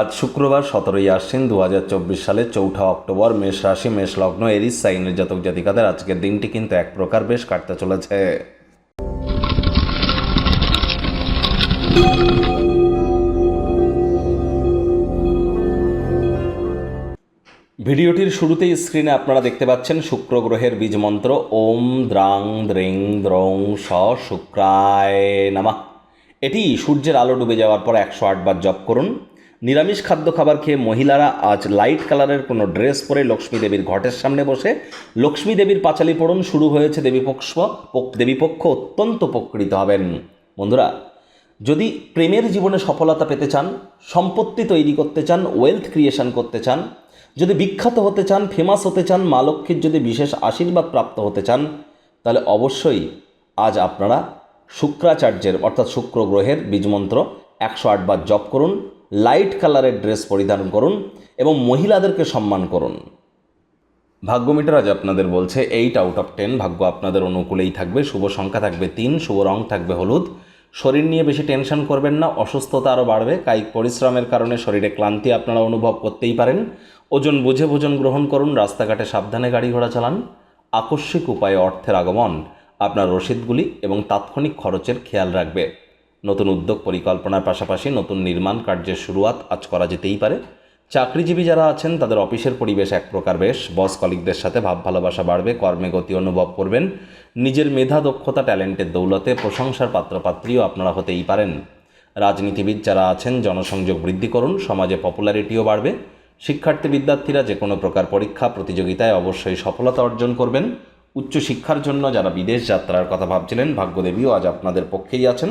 আজ শুক্রবার সতেরোই আশ্বিন দু হাজার চব্বিশ সালের চৌঠা অক্টোবর মেষ রাশি, মেষ লগ্ন, এরিস সাইনের জাতক জাতিকাদের আজকের দিনটি কিন্তু এক প্রকার বেশ কাটতে চলেছে। ভিডিওটির শুরুতেই স্ক্রিনে আপনারা দেখতে পাচ্ছেন শুক্র গ্রহের বীজ মন্ত্র, ওম দ্রাং দ্রিং দ্রং স শুক্রায় নামা। এটি সূর্যের আলো ডুবে যাওয়ার পর একশো আটবার জপ করুন। নিরামিষ খাদ্য খাবার খেয়ে মহিলারা আজ লাইট কালারের কোনো ড্রেস পরে লক্ষ্মী দেবীর ঘটের সামনে বসে। লক্ষ্মী দেবীর পাঁচালি পড়ুন, শুরু হয়েছে দেবীপক্ষ দেবীপক্ষ অত্যন্ত উপকৃত হবেন। বন্ধুরা, যদি প্রেমের জীবনে সফলতা পেতে চান, সম্পত্তি তৈরি করতে চান ওয়েলথ ক্রিয়েশন করতে চান, যদি বিখ্যাত হতে চান ফেমাস হতে চান, মা লক্ষ্মীর যদি বিশেষ আশীর্বাদ প্রাপ্ত হতে চান, তাহলে অবশ্যই আজ আপনারা শুক্রাচার্যের, অর্থাৎ শুক্র গ্রহের বীজমন্ত্র একশো আটবার জপ করুন। লাইট কালারের ড্রেস পরিধান করুন এবং মহিলাদেরকে সম্মান করুন। ভাগ্যমিটার আজ আপনাদের বলছে এইট আউট অফ টেন ভাগ্য আপনাদের অনুকূলেই থাকবে, শুভ সংখ্যা থাকবে তিন, শুভ রং থাকবে হলুদ। শরীর নিয়ে বেশি টেনশন করবেন না, অসুস্থতা আরও বাড়বে, কায়িক পরিশ্রমের কারণে শরীরে ক্লান্তি আপনারা অনুভব করতেই পারেন। ওজন বুঝে ভোজন গ্রহণ করুন, রাস্তাঘাটে সাবধানে গাড়ি ঘোড়া চালান। আকস্মিক উপায়ে অর্থের আগমন, আপনার রসিদগুলি এবং তাৎক্ষণিক খরচের খেয়াল রাখবে। নতুন উদ্যোগ পরিকল্পনার পাশাপাশি নতুন নির্মাণ কার্যের শুরুয়াত আজ করা যেতেই পারে। চাকরিজীবী যারা আছেন, তাদের অফিসের পরিবেশ এক প্রকার বেশ। বস কলিকদের সাথে ভাব ভালোবাসা বাড়বে, কর্মে গতি অনুভব করবেন। নিজের মেধা, দক্ষতা, ট্যালেন্টের দৌলতে প্রশংসার পাত্রপাত্রীও আপনারা হতেই পারেন। রাজনীতিবিদ যারা আছেন, জনসংযোগ বৃদ্ধি করুন, সমাজে পপুলারিটিও বাড়বে। শিক্ষার্থী বিদ্যার্থীরা যে কোনো প্রকার পরীক্ষা, প্রতিযোগিতায় অবশ্যই সফলতা অর্জন করবেন। উচ্চশিক্ষার জন্য যারা বিদেশ যাত্রার কথা ভাবছিলেন, ভাগ্যদেবীও আজ আপনাদের পক্ষেই আছেন।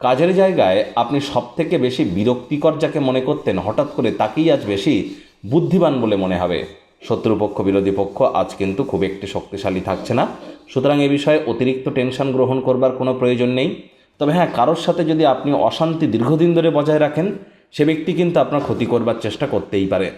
কাজের জায়গায় আপনি সব থেকে বেশি বিরক্তিকর যাকে মনে করতেন, হঠাৎ করে তাকেই আজ বেশি বুদ্ধিমান বলে মনে হবে। শত্রুপক্ষ, বিরোধী পক্ষ আজ কিন্তু খুব একটি শক্তিশালী থাকছে না। সুতরাং এ বিষয়ে অতিরিক্ত টেনশন গ্রহণ করবার কোনো প্রয়োজন নেই। তবে হ্যাঁ কারোর সাথে যদি আপনি অশান্তি দীর্ঘদিন ধরে বজায় রাখেন, সে ব্যক্তি কিন্তু আপনার ক্ষতি করবার চেষ্টা করতেই পারে।